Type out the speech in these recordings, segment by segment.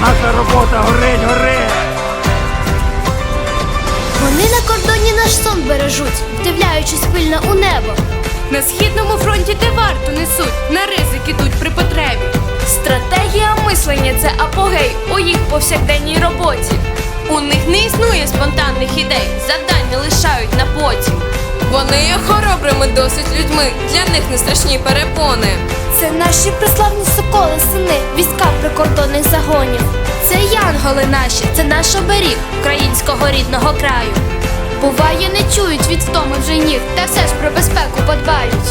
Наша робота горить, горить! Вони на кордоні наш сон бережуть, вдивляючись пильно у небо. На східному фронті де варту несуть, на ризик ідуть при потребі. Стратегія мислення це апогей у їх повсякденній роботі. У них не існує спонтанних ідей, завдань не лишають на потім. Вони є хоробрими досить людьми, для них не страшні перепони. Це наші приславні соколи, сини, війська прикордонних загонів. Це янголи наші, це наш оберіг українського рідного краю. Буває, не чують від втоми вже ніг, та все ж про безпеку подбають.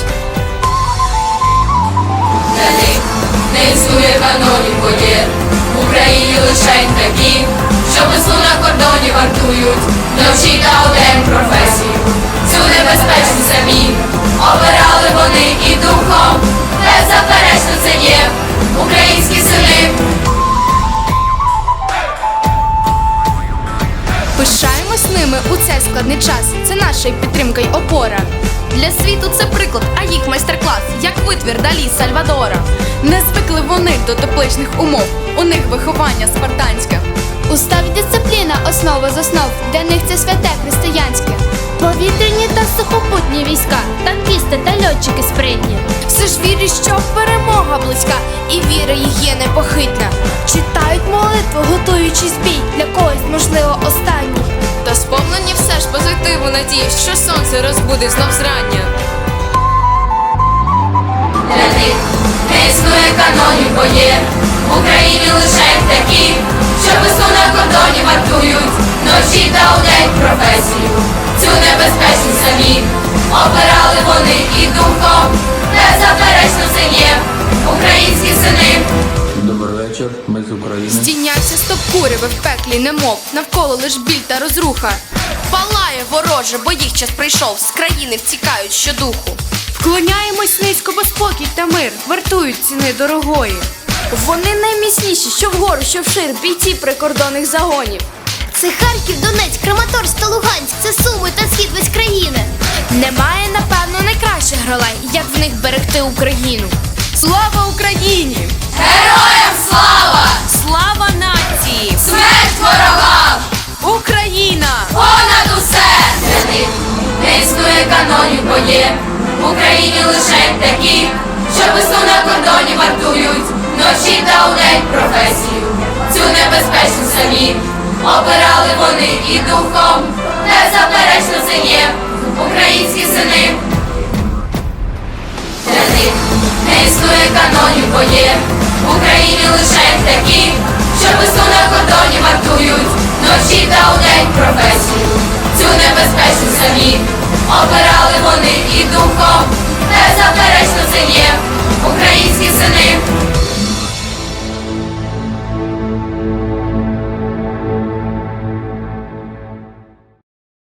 Для них не існує канонів воєн В Україні лише такі, що весну на кордоні вартують Вночі та удень професію Цю небезпечну самі Це наша підтримка й опора. Для світу це приклад, а їх майстер-клас, як витвір Далі Сальвадора. Не звикли вони до тепличних умов. У них виховання спартанське. Устав і дисципліна основа з основ, для них це святе християнське. Повітряні та сухопутні війська, танкісти та льотчики спритні. Все ж вірять, що перемога близька, і віра їх є непохитна. Читають молитву, готуючись бій, для когось, можливо, останній. Та все ж позитиву надії, що сонце розбуде знов зрання. Для них не існує канонів воєн В Україні лише такі, що весну на кордоні вартують. Ночі та удень професію Цю небезпечну самі. Обирали вони і духом Беззаперечно це є Українські сини. Добрий вечір, ми з України. Здійняться стопкуриви в пеклі, немов. Навколо лиш біль та розруха. Палає вороже, бо їх час прийшов, з країни втікають щодуху. Вклоняємось низько, бо спокій та мир вартують ціни дорогої. Вони найміцніші, що вгору, що вшир, бійці прикордонних загонів. Це Харків, Донецьк, Краматорськ та Луганськ, це Суми та схід весь країни. Немає, напевно, найкращих гралей, як в них берегти Україну. Слава Україні! Канонів воєн В Україні лише такі, що весну на кордоні вартують. Ночі та удень професію Цю небезпечну самі. Обирали вони і духом Беззаперечно це є. Українські сини. Для них не існує канонів воєн В Україні лише такі, що весну на кордоні вартують. Ночі та удень професію Цю небезпечну самі обирали вони і духом, незаперечно сині українські сини.